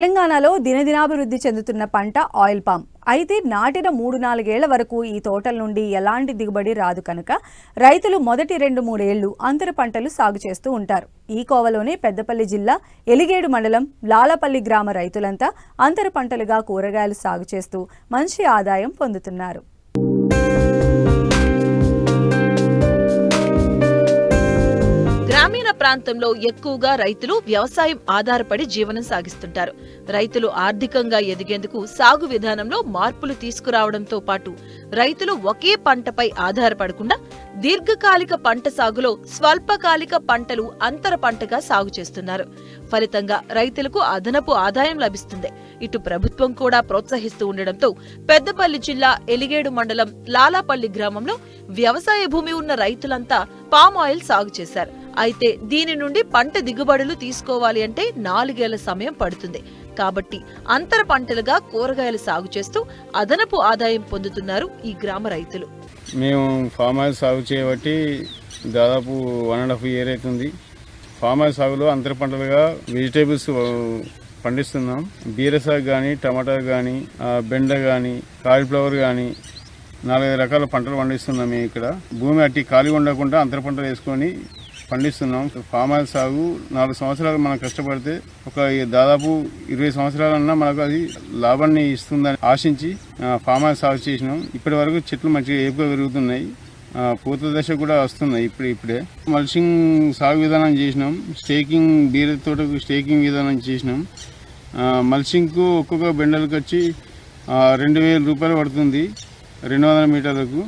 తెలంగాణలో దినదినాభివృద్ధి చెందుతున్న పంట ఆయిల్ పామ్. అయితే నాటిన మూడు నాలుగేళ్ళ వరకు ఈ తోటల నుండి ఎలాంటి దిగుబడి రాదు కనుక రైతులు మొదటి రెండు మూడేళ్ళు అంతర పంటలు సాగు చేస్తూ ఉంటారు. ఈ కోవలోనే పెద్దపల్లి జిల్లా ఎలిగేడు మండలం లాలపల్లి గ్రామ రైతులంతా అంతర పంటలుగా కూరగాయలు సాగు చేస్తూ మంచి ఆదాయం పొందుతున్నారు. ప్రాంతంలో ఎక్కువగా రైతులు వ్యవసాయం ఆధారపడి జీవనం సాగిస్తుంటారు. రైతులు ఆర్థికంగా ఎదిగేందుకు సాగు విధానంలో మార్పులు తీసుకురావడంతో పాటు రైతులు ఒకే పంటపై ఆధారపడకుండా దీర్ఘకాలిక పంట సాగులో స్వల్పకాలిక పంటలు అంతర పంటగా సాగు చేస్తున్నారు. ఫలితంగా రైతులకు అదనపు ఆదాయం లభిస్తుంది. ఇటు ప్రభుత్వం కూడా ప్రోత్సహిస్తూ ఉండడంతో పెద్దపల్లి జిల్లా ఎలిగేడు మండలం లాలాపల్లి గ్రామంలో వ్యవసాయ భూమి ఉన్న రైతులంతా పామ్ ఆయిల్ సాగు చేశారు. అయితే దీని నుండి పంట దిగుబడులు తీసుకోవాలి అంటే నాలుగేళ్ళ సమయం పడుతుంది. కాబట్టి అంతర పంటలుగా కూరగాయలు సాగు చేస్తూ అదనపు ఆదాయం పొందుతున్నారు ఈ గ్రామ రైతులు. మేము ఫామ్ ఆయిల్ సాగు చేయబట్టి దాదాపు వన్ అండ్ హాఫ్ ఇయర్ అవుతుంది. ఫామ్ ఆయిల్ సాగులో అంతర పంటలుగా వెజిటేబుల్స్ పండిస్తున్నాం. బీర సాగు కానీ టమాటా కానీ బెండ కానీ కాలీఫ్లవర్ కానీ నాలుగైదు రకాల పంటలు పండిస్తున్నాం మేము ఇక్కడ. భూమి అట్టి ఖాళీ ఉండకుండా అంతర పంటలు వేసుకొని పండిస్తున్నాం. పామ్ ఆయిల్ సాగు నాలుగు సంవత్సరాలు మనం కష్టపడితే ఒక దాదాపు ఇరవై సంవత్సరాలన్నా మనకు అది లాభాన్ని ఇస్తుందని ఆశించి పామ్ ఫామ్ ఆయిల్ సాగు చేసినాం. ఇప్పటి వరకు చెట్లు మంచిగా ఏపుగా పెరుగుతున్నాయి. పూత దశ కూడా వస్తున్నాయి ఇప్పుడు ఇప్పుడే. మల్చింగ్ సాగు విధానం చేసినాం. స్టేకింగ్ బీర తోటకు స్టేకింగ్ విధానం చేసినాం. మల్చింగ్కు ఒక్కొక్క బెండలకు వచ్చి రెండు వేల రూపాయలు పడుతుంది. రెండు వందల మీటర్లకు.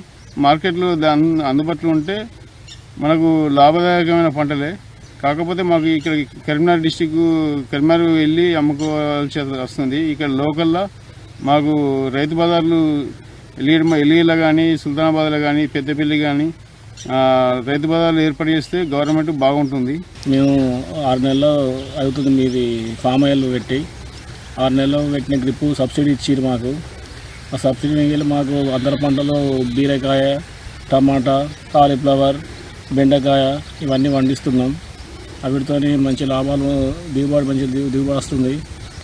మార్కెట్లో దాని అందుబాటులో ఉంటే మనకు లాభదాయకమైన పంటలే. కాకపోతే మాకు ఇక్కడ కరీంనగర్ డిస్టిక్ కరీంనగర్ వెళ్ళి అమ్ముకోవాల్సి వస్తుంది. ఇక్కడ లోకల్లో మాకు రైతు బజార్లు ఎలిగడ ఎలిగిలో కానీ సుల్తానాబాద్లో కానీ పెద్దపల్లి కానీ రైతు బజార్లు ఏర్పాటు చేస్తే గవర్నమెంట్ బాగుంటుంది. మేము ఆరు నెలల్లో అవుతుంది మీది ఫామ్ ఆయిల్ పెట్టి ఆరు నెలల్లో పెట్టిన గ్రిప్పు సబ్సిడీ ఇచ్చిర్రు మాకు. ఆ సబ్సిడీ మిగిలి మాకు అందర పంటలు బీరకాయ టమాటా కాలీఫ్లవర్ బెండకాయ ఇవన్నీ పండిస్తున్నాం వీటితో మంచి లాభాలు దిగుబడి మంచి దిగుబడి వస్తుంది.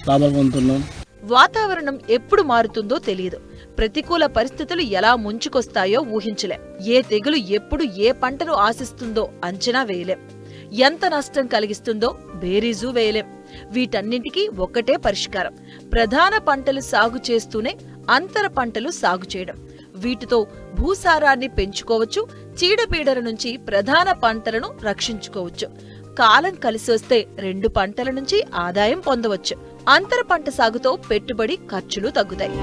లాభాలు పొందుతున్నాం. వాతావరణం ఎప్పుడు మారుతుందో తెలియదు. ప్రతికూల పరిస్థితులు ఎలా ముంచుకొస్తాయో ఊహించలేం. ఏ తెగులు ఎప్పుడు ఏ పంటను ఆశిస్తుందో అంచనా వేయలేం. ఎంత నష్టం కలిగిస్తుందో బేరీజు వేయలేం. వీటన్నింటికీ ఒక్కటే పరిష్కారం. ప్రధాన పంటలు సాగు చేస్తూనే అంతర పంటలు సాగు చేయడం. వీటితో భూసారాన్ని పెంచుకోవచ్చు చీడపీడల నుంచి ప్రధాన పంటలను రక్షించుకోవచ్చు. కాలం కలిసి వస్తే రెండు పంటల నుంచి ఆదాయం పొందవచ్చు. అంతర పంట సాగుతో పెట్టుబడి ఖర్చులు తగ్గుతాయి.